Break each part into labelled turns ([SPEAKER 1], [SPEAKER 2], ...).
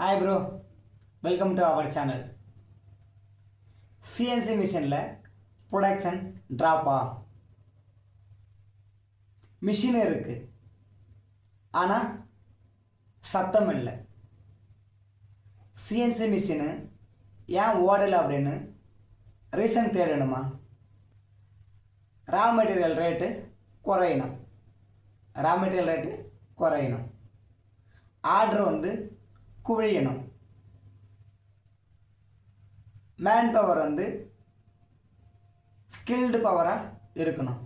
[SPEAKER 1] Hi bro welcome to our channel CNC மிஷினில் production ட்ராப்பா machine இருக்குது ஆனால் சத்தம் இல்லை. சிஎன்சி மிஷினு ஏன் ஓடலை அப்படின்னு ரீசன் தேடணுமா? ரா மெட்டீரியல் ரேட்டு குறையணும். ரா மெட்டீரியல் ரேட்டு குறையணும். ஆர்டர் வந்து குவியணும் மேன் பவர் வந்து ஸ்கில்டு பவராக இருக்கணும்.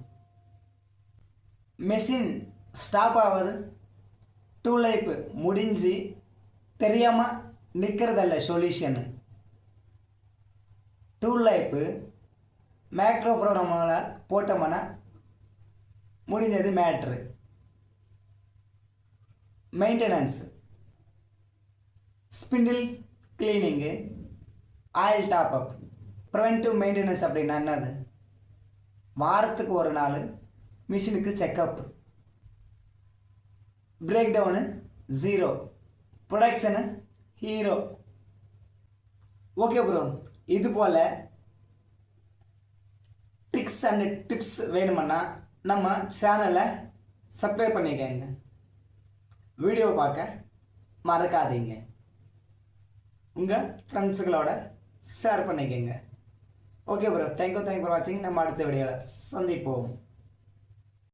[SPEAKER 1] மெஷின் ஸ்டாப் ஆகுது. டூ லைஃப் முடிஞ்சு தெரியாமல் நிற்கிறதல்ல சொல்யூஷனு டூ லைஃபு மேக்ரோ ப்ரோக்ராமில் போட்டோம்னா முடிஞ்சது matter maintenance spindle cleaning oil top up preventive maintenance அப்படின்னா என்னது? வாரத்துக்கு ஒரு நாள் மிஷினுக்கு checkup break down zero production hero okay bro இது போல் ட்ரிக்ஸ் அண்ட் டிப்ஸ் வேணுமன்னா நம்ம சேனலை சப்ஸ்கிரைப் பண்ணிக்கங்க. வீடியோ பார்க்க மறக்காதீங்க. உங்கள் ஃப்ரெண்ட்ஸுகளோட ஷேர் பண்ணிக்கங்க. Okay bro thank you thank for வாட்சிங் நம்ம அடுத்த வீடியோவில் சந்திப்போம்.